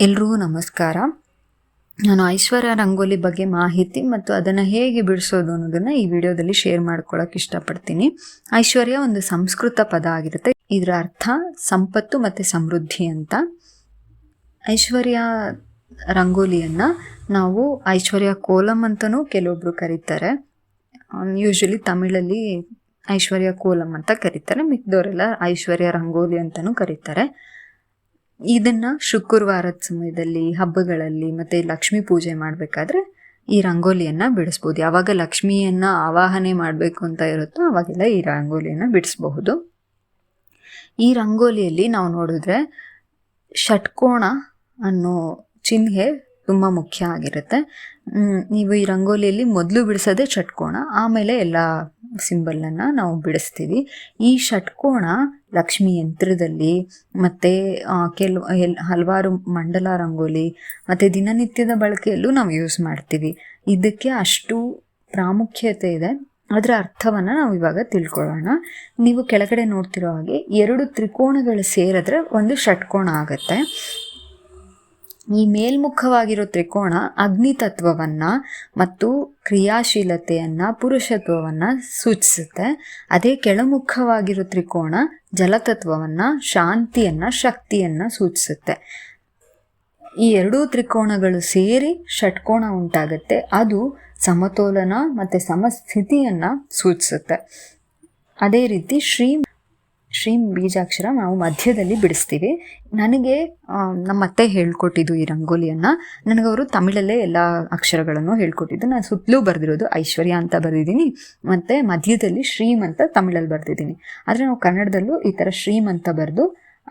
ಎಲ್ರಿಗೂ ನಮಸ್ಕಾರ. ನಾನು ಐಶ್ವರ್ಯ ರಂಗೋಲಿ ಬಗ್ಗೆ ಮಾಹಿತಿ ಮತ್ತು ಅದನ್ನು ಹೇಗೆ ಬಿಡಿಸೋದು ಅನ್ನೋದನ್ನು ಈ ವಿಡಿಯೋದಲ್ಲಿ ಶೇರ್ ಮಾಡ್ಕೊಳ್ಳೋಕೆ ಇಷ್ಟಪಡ್ತೀನಿ. ಐಶ್ವರ್ಯ ಒಂದು ಸಂಸ್ಕೃತ ಪದ ಆಗಿರುತ್ತೆ. ಇದರ ಅರ್ಥ ಸಂಪತ್ತು ಮತ್ತು ಸಮೃದ್ಧಿ ಅಂತ. ಐಶ್ವರ್ಯ ರಂಗೋಲಿಯನ್ನು ನಾವು ಐಶ್ವರ್ಯ ಕೋಲಂ ಅಂತಲೂ ಕೆಲವೊಬ್ಬರು ಕರೀತಾರೆ. ಯೂಶ್ವಲಿ ತಮಿಳಲ್ಲಿ ಐಶ್ವರ್ಯ ಕೋಲಂ ಅಂತ ಕರೀತಾರೆ. ಮಿಕ್ದವರೆಲ್ಲ ಐಶ್ವರ್ಯ ರಂಗೋಲಿ ಅಂತಲೂ ಕರೀತಾರೆ. ಇದನ್ನ ಶುಕ್ರವಾರದ ಸಮಯದಲ್ಲಿ, ಹಬ್ಬಗಳಲ್ಲಿ ಮತ್ತೆ ಲಕ್ಷ್ಮಿ ಪೂಜೆ ಮಾಡಬೇಕಾದ್ರೆ ಈ ರಂಗೋಲಿಯನ್ನ ಬಿಡಿಸ್ಬೋದು. ಯಾವಾಗ ಲಕ್ಷ್ಮಿಯನ್ನ ಆವಾಹನೆ ಮಾಡಬೇಕು ಅಂತ ಇರುತ್ತೋ ಅವಾಗೆಲ್ಲ ಈ ರಂಗೋಲಿಯನ್ನ ಬಿಡಿಸ್ಬಹುದು. ಈ ರಂಗೋಲಿಯಲ್ಲಿ ನಾವು ನೋಡಿದ್ರೆ ಷಟ್ಕೋಣ ಅನ್ನೋ ಚಿಹ್ನೆ ತುಂಬ ಮುಖ್ಯ ಆಗಿರುತ್ತೆ. ನೀವು ಈ ರಂಗೋಲಿಯಲ್ಲಿ ಮೊದಲು ಬಿಡಿಸೋದೇ ಷಟ್ಕೋಣ, ಆಮೇಲೆ ಎಲ್ಲ ಸಿಂಬಲನ್ನು ನಾವು ಬಿಡಿಸ್ತೀವಿ. ಈ ಷಟ್ಕೋಣ ಲಕ್ಷ್ಮಿ ಯಂತ್ರದಲ್ಲಿ, ಮತ್ತೆ ಕೆಲವು ಹಲವಾರು ಮಂಡಲ ರಂಗೋಲಿ, ಮತ್ತೆ ದಿನನಿತ್ಯದ ಬಳಕೆಯಲ್ಲೂ ನಾವು ಯೂಸ್ ಮಾಡ್ತೀವಿ. ಇದಕ್ಕೆ ಅಷ್ಟು ಪ್ರಾಮುಖ್ಯತೆ ಇದೆ. ಅದರ ಅರ್ಥವನ್ನು ನಾವು ಇವಾಗ ತಿಳ್ಕೊಳ್ಳೋಣ. ನೀವು ಕೆಳಗಡೆ ನೋಡ್ತಿರೋ ಹಾಗೆ ಎರಡು ತ್ರಿಕೋಣಗಳು ಸೇರಿದ್ರೆ ಒಂದು ಷಟ್ಕೋಣ ಆಗುತ್ತೆ. ಈ ಮೇಲ್ಮುಖವಾಗಿರೋ ತ್ರಿಕೋಣ ಅಗ್ನಿ ತತ್ವವನ್ನು ಮತ್ತು ಕ್ರಿಯಾಶೀಲತೆಯನ್ನು, ಪುರುಷತ್ವವನ್ನು ಸೂಚಿಸುತ್ತೆ. ಅದೇ ಕೆಳಮುಖವಾಗಿರೋ ತ್ರಿಕೋಣ ಜಲತತ್ವವನ್ನು, ಶಾಂತಿಯನ್ನು, ಶಕ್ತಿಯನ್ನು ಸೂಚಿಸುತ್ತೆ. ಈ ಎರಡೂ ತ್ರಿಕೋಣಗಳು ಸೇರಿ ಷಟ್ಕೋಣ ಉಂಟಾಗುತ್ತೆ. ಅದು ಸಮತೋಲನ ಮತ್ತು ಸಮಸ್ಥಿತಿಯನ್ನು ಸೂಚಿಸುತ್ತೆ. ಅದೇ ರೀತಿ ಶ್ರೀ ಶ್ರೀ ಬೀಜಾಕ್ಷರ ನಾವು ಮಧ್ಯದಲ್ಲಿ ಬಿಡಿಸ್ತೀವಿ. ನನಗೆ ನಮ್ಮ ಅತ್ತೆ ಹೇಳ್ಕೊಟ್ಟಿದ್ದು ಈ ರಂಗೋಲಿಯನ್ನು. ನನಗೆ ಅವರು ತಮಿಳಲ್ಲೇ ಎಲ್ಲ ಅಕ್ಷರಗಳನ್ನು ಹೇಳ್ಕೊಟ್ಟಿದ್ದು. ನಾನು ಸುತ್ತಲೂ ಬರೆದಿರೋದು ಐಶ್ವರ್ಯ ಅಂತ ಬರೆದಿದ್ದೀನಿ. ಮತ್ತು ಮಧ್ಯದಲ್ಲಿ ಶ್ರೀಮ್ ಅಂತ ತಮಿಳಲ್ಲಿ ಬರೆದಿದ್ದೀನಿ. ಆದರೆ ನಾವು ಕನ್ನಡದಲ್ಲೂ ಈ ಥರ ಶ್ರೀಮ್ ಅಂತ ಬರೆದು,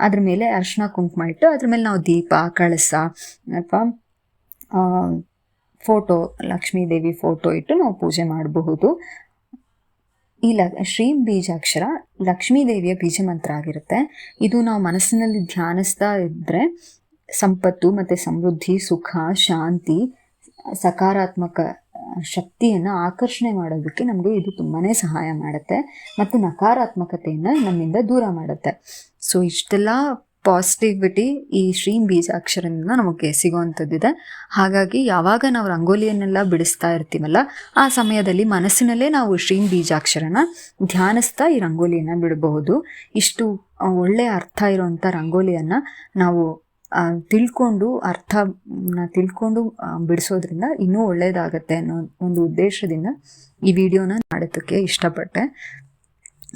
ಅದ್ರ ಮೇಲೆ ಅರ್ಶಿನ ಕುಂಕುಮ ಇಟ್ಟು, ಅದ್ರ ಮೇಲೆ ನಾವು ದೀಪ, ಕಳಸ, ಅಥವಾ ಫೋಟೋ ಲಕ್ಷ್ಮೀ ದೇವಿ ಫೋಟೋ ಇಟ್ಟು ನಾವು ಪೂಜೆ ಮಾಡಬಹುದು. ಈ ಲ, ಶ್ರೀ ಬೀಜಾಕ್ಷರ ಲಕ್ಷ್ಮೀ ದೇವಿಯ ಬೀಜ ಮಂತ್ರ ಆಗಿರುತ್ತೆ. ಇದು ನಾವು ಮನಸ್ಸಿನಲ್ಲಿ ಧ್ಯಾನಿಸ್ತಾ ಇದ್ದರೆ ಸಂಪತ್ತು ಮತ್ತು ಸಮೃದ್ಧಿ, ಸುಖ, ಶಾಂತಿ, ಸಕಾರಾತ್ಮಕ ಶಕ್ತಿಯನ್ನು ಆಕರ್ಷಣೆ ಮಾಡೋದಕ್ಕೆ ನಮಗೆ ಇದು ತುಂಬಾ ಸಹಾಯ ಮಾಡುತ್ತೆ. ಮತ್ತು ನಕಾರಾತ್ಮಕತೆಯನ್ನು ನಮ್ಮಿಂದ ದೂರ ಮಾಡುತ್ತೆ. ಸೊ ಇಷ್ಟೆಲ್ಲ ಪಾಸಿಟಿವಿಟಿ ಈ ಶ್ರೀಂ ಬೀಜಾಕ್ಷರದಿಂದ ನಮಗೆ ಸಿಗುವಂಥದ್ದಿದೆ. ಹಾಗಾಗಿ ಯಾವಾಗ ನಾವು ರಂಗೋಲಿಯನ್ನೆಲ್ಲ ಬಿಡಿಸ್ತಾ ಇರ್ತೀವಲ್ಲ, ಆ ಸಮಯದಲ್ಲಿ ಮನಸ್ಸಿನಲ್ಲೇ ನಾವು ಶ್ರೀಂ ಬೀಜಾಕ್ಷರನ ಧ್ಯಾನಿಸ್ತಾ ಈ ರಂಗೋಲಿಯನ್ನು ಬಿಡಬಹುದು. ಇಷ್ಟು ಒಳ್ಳೆಯ ಅರ್ಥ ಇರುವಂಥ ರಂಗೋಲಿಯನ್ನು ನಾವು ತಿಳ್ಕೊಂಡು, ಅರ್ಥನ ತಿಳ್ಕೊಂಡು ಬಿಡಿಸೋದ್ರಿಂದ ಇನ್ನೂ ಒಳ್ಳೆಯದಾಗತ್ತೆ ಅನ್ನೋ ಒಂದು ಉದ್ದೇಶದಿಂದ ಈ ವಿಡಿಯೋನ ಮಾಡೋದಕ್ಕೆ ಇಷ್ಟಪಟ್ಟೆ.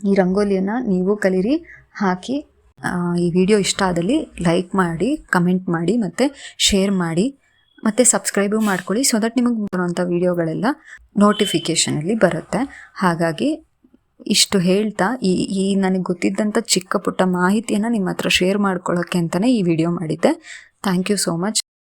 ಈ ರಂಗೋಲಿಯನ್ನು ನೀವು ಕಲಿರಿ, ಹಾಕಿ ಈ ವಿಡಿಯೋ ಇಷ್ಟ ಆದಲ್ಲಿ ಲೈಕ್ ಮಾಡಿ, ಕಮೆಂಟ್ ಮಾಡಿ ಮತ್ತು ಶೇರ್ ಮಾಡಿ ಮತ್ತು ಸಬ್ಸ್ಕ್ರೈಬು ಮಾಡ್ಕೊಳ್ಳಿ ಸೊ ದಟ್ ನಿಮಗೆ ಬರುವಂಥ ವೀಡಿಯೋಗಳೆಲ್ಲ ನೋಟಿಫಿಕೇಷನಲ್ಲಿ ಬರುತ್ತೆ. ಹಾಗಾಗಿ ಇಷ್ಟು ಹೇಳ್ತಾ, ಈ ಈ ನನಗೆ ಗೊತ್ತಿದ್ದಂಥ ಚಿಕ್ಕ ಪುಟ್ಟ ಮಾಹಿತಿಯನ್ನು ನಿಮ್ಮ ಹತ್ರ ಶೇರ್ ಮಾಡ್ಕೊಳ್ಳೋಕ್ಕೆ ಅಂತಲೇ ಈ ವಿಡಿಯೋ ಮಾಡಿದ್ದೆ. Thank you so much